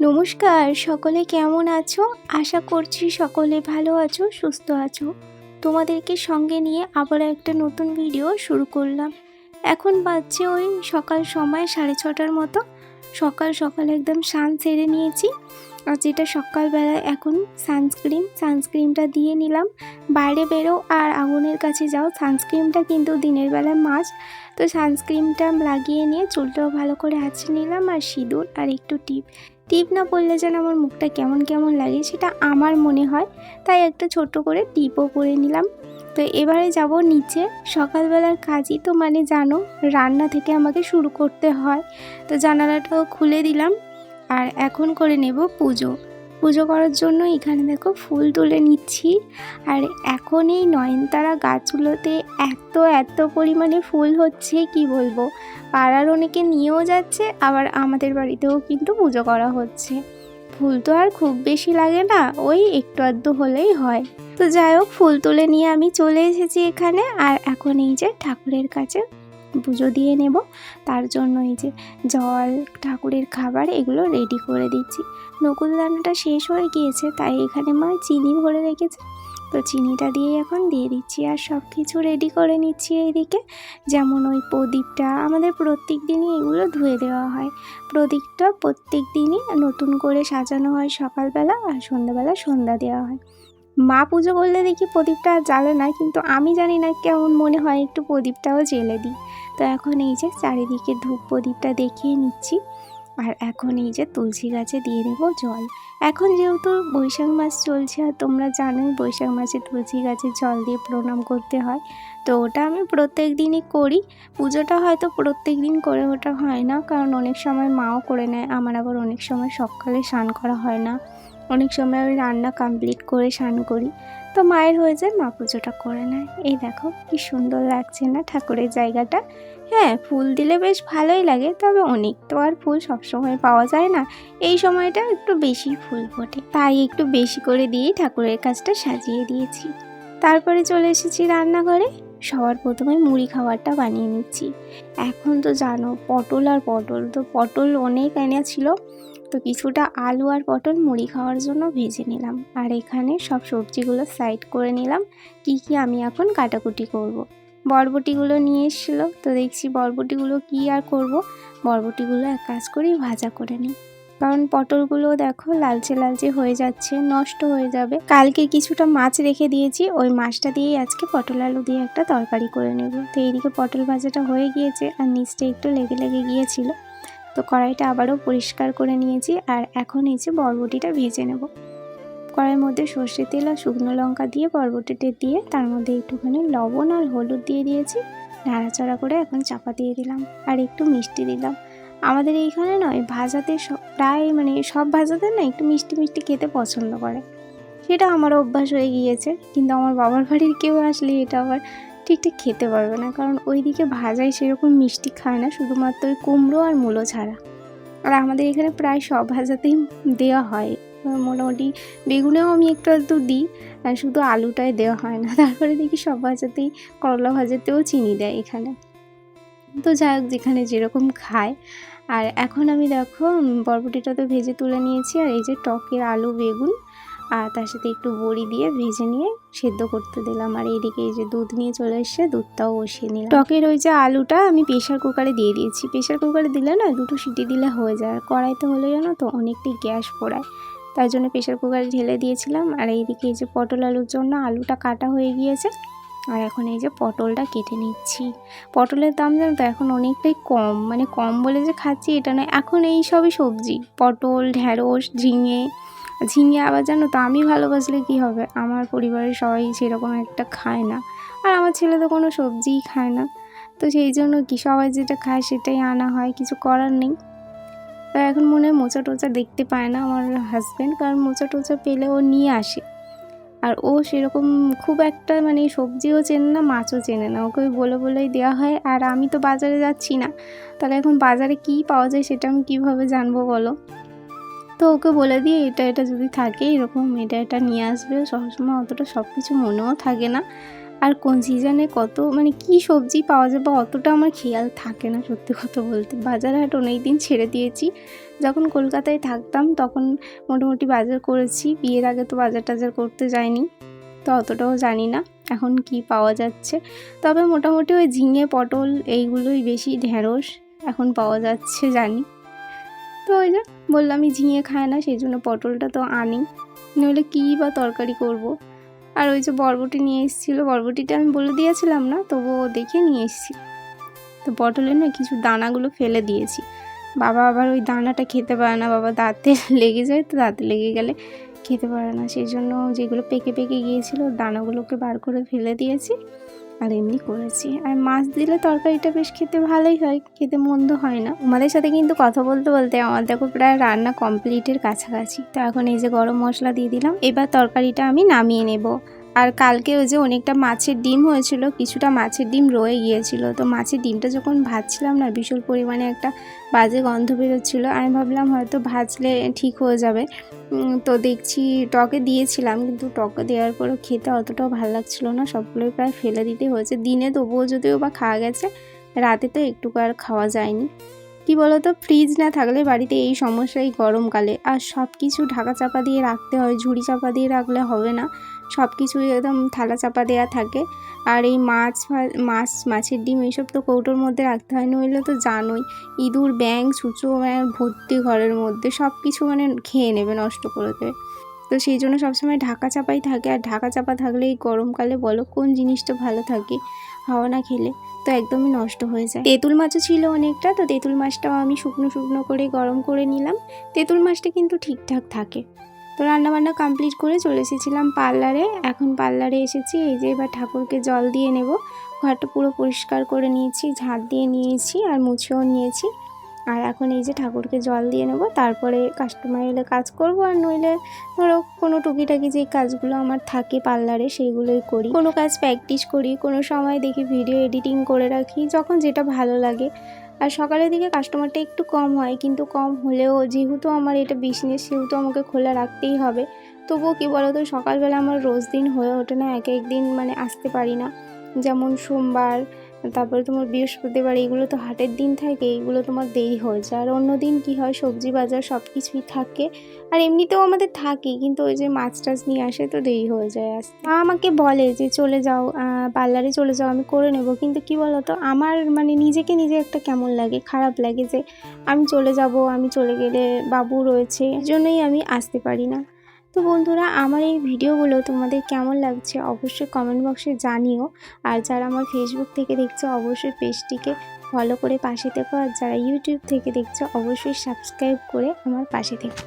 নমস্কার, সকলে কেমন আছো? আশা করছি সকলে ভালো আছো, সুস্থ আছো। তোমাদেরকে সঙ্গে নিয়ে আবার একটা নতুন ভিডিও শুরু করলাম। এখন বাজছে ওই সকাল সময় সাড়ে ছটার মতো। সকাল সকাল একদম সান সেরে নিয়েছি। আর যেটা সকালবেলায় এখন সানস্ক্রিন সানস্ক্রিনটা দিয়ে নিলাম। বাইরে বেরো আর আগুনের কাছে যাও। সানস্ক্রিনটা কিন্তু দিনের বেলা মাছ তো সানস্ক্রিনটা লাগিয়ে নিয়ে চুলটাও ভালো করে আঁচড়ে নিলাম আর সিঁদুর আর একটু টিপ। টিপ না পড়লে যেন আমার মুখটা কেমন কেমন লাগে সেটা আমার মনে হয়। তাই একটা ছোট করে টিপও করে নিলাম। তো এবারে যাব নিচে। সকালবেলার কাজই তো মানে জানো, রান্না থেকে আমাকে শুরু করতে হয়। তো জানালাটাও খুলে দিলাম। আর এখন করে নেব পুজো। পুজো করার জন্য এখানে দেখো ফুল তুলে নিচ্ছি। আর এখন এই নয়নতারা গাছগুলোতে এত এত পরিমাণে ফুল হচ্ছে, কি বলব? পাড়ার অনেকে নিয়েও যাচ্ছে, আবার আমাদের বাড়িতেও কিন্তু পুজো করা হচ্ছে। ফুল তো আর খুব বেশি লাগে না, ওই একটু আধটু হলেই হয়। তো যাই হোক, ফুল তুলে নিয়ে আমি চলে এসেছি এখানে, আর এখন এই যে ঠাকুরের কাছে পুজো দিয়ে নেব। তার জন্য এই যে জল, ঠাকুরের খাবার এগুলো রেডি করে দিচ্ছি। নকুল দানাটা শেষ হয়ে গিয়েছে, তাই এখানে মা চিনি ভরে রেখেছে। তো চিনিটা দিয়ে এখন দিয়ে দিচ্ছি আর সব কিছু রেডি করে নিচ্ছি এইদিকে। যেমন ওই প্রদীপটা, আমাদের প্রত্যেক দিনই এগুলো ধুয়ে দেওয়া হয়। প্রদীপটা প্রত্যেক দিনই নতুন করে সাজানো হয় সকালবেলা আর সন্ধ্যাবেলা সন্ধ্যা দেওয়া হয়। মা পুজো করলে দেখি প্রদীপটা জ্বালে না, কিন্তু আমি জানি না কেমন মনে হয় একটু প্রদীপটাও জেলে দিই। তো এখন এই যে চারিদিকে ধূপ প্রদীপটা দেখিয়ে নিচ্ছি, আর এখন এই যে তুলসী গাছে দিয়ে দেবো জল। এখন যেহেতু বৈশাখ মাস চলছে, আর তোমরা জানোই বৈশাখ মাসে তুলসী গাছে জল দিয়ে প্রণাম করতে হয়, তো ওটা আমি প্রত্যেক দিনই করি। পুজোটা হয়তো প্রত্যেক দিন করে ওটা হয় না, কারণ অনেক সময় মাও করে নেয়, আমার আবার অনেক সময় সকালে স্নান করা হয় না। অনেক সময় আমি রান্না কমপ্লিট করে স্নান করি, তো মায়ের হয়ে যায় মা পুজোটা করে নেয়। এই দেখো কি সুন্দর লাগছে না ঠাকুরের জায়গাটা। হ্যাঁ ফুল দিলে বেশ ভালোই লাগে, তবে অনেক তো আর ফুল সবসময় পাওয়া যায় না। এই সময়টা একটু বেশি ফুল ফোটে, তাই একটু বেশি করে দিয়েই ঠাকুরের কাজটা সাজিয়ে দিয়েছি। তারপরে চলে এসেছি রান্নাঘরে, সবার প্রথমে মুড়ি খাবারটা বানিয়ে নিচ্ছি। এখন তো জানো, পটল আর পটল, তো পটল অনেক এনে ছিল তো কিছুটা আলু আর পটল মুড়ি খাওয়ার জন্য ভেজে নিলাম। আর এখানে সব সবজিগুলো সাইড করে নিলাম। কি কি আমি এখন কাটাকুটি করব। বরবটিগুলো নিয়ে এসেছিল। তো দেখছি বরবটিগুলো কি আর করব? বরবটিগুলো এক কাজ করেই ভাজা করে নিই। কারণ পটলগুলো দেখো লালচে লালচে হয়ে যাচ্ছে, নষ্ট হয়ে যাবে। কালকে কিছুটা মাছ রেখে দিয়েছি। ওই মাছটা দিয়েই আজকে পটল আলু দিয়ে একটা তরকারি করে নেব। তো এইদিকে পটল ভাজাটা হয়ে গিয়েছে আর নিচটা একটু লেগে লেগে গিয়েছিল। তো কড়াইটা আবারও পরিষ্কার করে নিয়েছি আর এখন এই যে বরবটিটা ভেজে নেব। কড়াইয়ের মধ্যে সর্ষে তেল আর শুকনো লঙ্কা দিয়ে বরবটিটা দিয়ে তার মধ্যে একটুখানি লবণ আর হলুদ দিয়ে দিয়েছি। নাড়াচাড়া করে এখন চাপা দিয়ে দিলাম আর একটু মিষ্টি দিলাম। আমাদের এইখানে নয়, ভাজাতে প্রায় মানে সব ভাজাতে না একটু মিষ্টি মিষ্টি খেতে পছন্দ করে। সেটা আমার অভ্যাস হয়ে গিয়েছে, কিন্তু আমার বাবার বাড়ির কেউ আসলে এটা আবার ঠিকঠাক খেতে পারবে না, কারণ ওইদিকে ভাজাই সেরকম মিষ্টি খায় না, শুধুমাত্র ওই কুমড়ো আর মূলো ছাড়া। আর আমাদের এখানে প্রায় সব ভাজাতেই দেওয়া হয়। মোটামুটি বেগুনেও আমি একটু একটু দিই শুধু আলুটাই দেওয়া হয় না। তারপরে দেখি সব ভাজাতেই করলা ভাজাতেও চিনি দেয় এখানে। তো যাই হোক, যেখানে যেরকম খায়। আর এখন আমি দেখো বরবটিটা তো ভেজে তুলে নিয়েছি, আর এই যে টকের আলু বেগুন আর তার সাথে একটু বড়ি দিয়ে ভেজে নিয়ে সেদ্ধ করতে দিলাম। আর এইদিকে এই যে দুধ নিয়ে চলে এসছে, দুধটাও বসিয়ে নিলাম। টকের ওই যে আলুটা আমি প্রেশার কুকারে দিয়ে দিয়েছি। প্রেশার কুকারে দিলে না দুটো সিটি দিলে হয়ে যায়। আর কড়াইতে হলে জানো তো অনেকটাই গ্যাস পোড়ায়। তার জন্য প্রেশার কুকারে ঢেলে দিয়েছিলাম। আর এইদিকে এই যে পটল আলুর জন্য আলুটা কাটা হয়ে গিয়েছে। আর এখন এই যে পটলটা কেটে নিচ্ছি। পটলের দাম জানো তো এখন অনেকটাই কম। মানে কম বলে যে খাচ্ছি এটা নয়। এখন এই সবই সবজি। পটল ঢ্যাঁড়স ঝিঙে ঝিঙে আবার জানো তো আমি ভালোবাসলে কি হবে? আমার পরিবারের সবাই সেরকম একটা খায় না। আর আমার ছেলে তো কোনো সবজিই খায় না। তো সেই জন্য কি সবাই যেটা খায় সেটাই আনা হয়, কিছু করার নেই। তো এখন মনে হয় মোচা টোচা দেখতে পায় না আমার হাজব্যান্ড কারণ মোচা টোচা পেলে ও নিয়ে আসে। আর ও সেরকম খুব একটা মানে সবজিও চেনে না, মাছও চেনে না। ওকে বলে বলেই দেওয়া হয়। আর আমি তো বাজারে যাচ্ছি না। তাহলে এখন বাজারে কী পাওয়া যায় সেটা আমি কীভাবে জানব বলো? তো ওকে বলে দিয়ে এটা এটা যদি থাকে, এরকম এটা এটা নিয়ে আসবে। সবসময় অতটা সব কিছু মনেও থাকে না। আর কোন সিজনে কত মানে কি সবজি পাওয়া যাবে অতটা আমার খেয়াল থাকে না, সত্যি কথা বলতে। বাজার হাট অনেক দিন ছেড়ে দিয়েছি। যখন কলকাতায় থাকতাম, তখন মোটামুটি বাজার করেছি। বিয়ের আগে তো বাজার টাজার করতে যাইনি, তো অতটাও জানি না এখন কি পাওয়া যাচ্ছে। তবে মোটামুটি ওই ঝিঙে, পটল এইগুলোই বেশি ঢ্যাঁড়স এখন পাওয়া যাচ্ছে জানি। তো ওই যে বললাম আমি ঝিঙে খায় না সেই জন্য পটলটা তো আনি। নইলে কী বা তরকারি করব। আর ওই যে বরবটি নিয়ে এসেছিল, বরবটিটা আমি বলে দিয়েছিলাম না, তবুও দেখে নিয়ে এসেছি। তো পটলের না কিছু দানাগুলো ফেলে দিয়েছি। বাবা আবার ওই দানাটা খেতে পারে না, বাবা দাঁতে লেগে যায় তো, দাঁতে লেগে গেলে খেতে পারে না। সেই জন্য যেগুলো পেকে পেকে গিয়েছিল, দানাগুলোকে বার করে ফেলে দিয়েছি। আর এমনি করেছি। আর মাছ দিলে তরকারিটা বেশ খেতে ভালোই হয়, খেতে মন্দ হয় না। আমাদের সাথে কিন্তু কথা বলতে বলতে আমার দেখো প্রায় রান্না কমপ্লিটের কাছাকাছি। তো এখন এই যে গরম মশলা দিয়ে দিলাম, এবার তরকারিটা আমি নামিয়ে নেব। আর কালকে ওই যে অনেকটা মাছের ডিম হয়েছিল, কিছুটা মাছের ডিম রয়ে গিয়েছিল। তো মাছের ডিমটা যখন ভাজছিলাম না বিশাল পরিমাণে একটা বাজে গন্ধ বেরোচ্ছিল। আমি ভাবলাম হয়তো ভাজলে ঠিক হয়ে যাবে। তো দেখছি টকে দিয়েছিলাম, কিন্তু টকে দেওয়ার পরও খেতে অতটাও ভালো লাগছিল না। সবগুলোই প্রায় ফেলে দিতে হয়েছে। দিনে তবুও যদিও বা খাওয়া গেছে, রাতে তো একটু আর খাওয়া যায়নি। কি বলতো? ফ্রিজ না থাকলে বাড়িতে এই সমস্যা এই গরমকালে। আর সব কিছু ঢাকা চাপা দিয়ে রাখতে হয়, ঝুড়ি চাপা দিয়ে রাখলে হবে না। সব কিছুই একদম থালা চাপা দেওয়া থাকে। আর এই মাছ মাছ, মাছের ডিম এইসব তো কৌটোর মধ্যে রাখতে হয়, নইলে তো জানোই। ইঁদুর ব্যাং ছুঁচো মানে ভর্তি ঘরের মধ্যে সব কিছু মানে খেয়ে নেবে, নষ্ট করে দেবে। তো সেই জন্য সবসময় ঢাকা চাপাই থাকে। আর ঢাকা চাপা থাকলে এই গরমকালে বলো কোন জিনিসটা ভালো থাকে? হাওয়া না খেলে তো একদমই নষ্ট হয়ে যায়। তেঁতুল মাছও ছিল অনেকটা, তো তেঁতুল মাছটাও আমি শুকনো শুকনো করে গরম করে নিলাম। তেঁতুল মাছটা কিন্তু ঠিকঠাক থাকে। তো রান্নাবান্না কমপ্লিট করে চলে এসেছিলাম পার্লারে। এখন পার্লারে এসেছি, এই যে এবার ঠাকুরকে জল দিয়ে নেব। ঘরটা পুরো পরিষ্কার করে নিয়েছি, ঝাঁট দিয়ে নিয়েছি আর মুছেও নিয়েছি। আর এখন এই যে ঠাকুরকে জল দিয়ে নেব, তারপরে কাস্টমার এলে কাজ করব, আর নইলে ধরো কোনো টুকিটাকি যে কাজগুলো আমার থাকে পার্লারে সেইগুলোই করি। কোনো কাজ প্র্যাকটিস করি, কোনো সময় দেখি ভিডিও এডিটিং করে রাখি, যখন যেটা ভালো লাগে। আর সকালের দিকে কাস্টমারটা একটু কম হয়, কিন্তু কম হলেও যেহেতু আমার এটা বিজনেস সেহেতু আমাকে খোলা রাখতেই হবে। তবুও কী বলো তো সকালবেলা আমার রোজ দিন হয়ে ওঠে না, এক এক দিন মানে আসতে পারি না। যেমন সোমবার তারপরে তোমার বৃহস্পতিবার, এগুলো তো হাটের দিন থাকে এইগুলো তোমার দেরি হয়ে যায়। আর অন্য দিন কী হয়, সবজি বাজার সব কিছুই থাকে। আর এমনিতেও আমাদের থাকে, কিন্তু ওই যে মাছ টাছ নিয়ে আসে তো দেরি হয়ে যায় আসতে। মা আমাকে বলে যে, চলে যাও পার্লারে চলে যাও, আমি করে নেব। কিন্তু কি বলো তো আমার মানে নিজেকে নিজে একটা কেমন লাগে, খারাপ লাগে যে, আমি চলে যাব, আমি চলে গেলে বাবু রয়েছে। জন্যই আমি আসতে পারি না। তো বন্ধুরা, আমার এই ভিডিওগুলো তোমাদের কেমন লাগছে অবশ্যই কমেন্ট বক্সে জানিও। আর যারা আমার ফেসবুক থেকে দেখছ, অবশ্যই পেজটিকে ফলো করে পাশে থেকো। আর যারা ইউটিউব থেকে দেখছ, অবশ্যই সাবস্ক্রাইব করে আমার পাশে থেকো।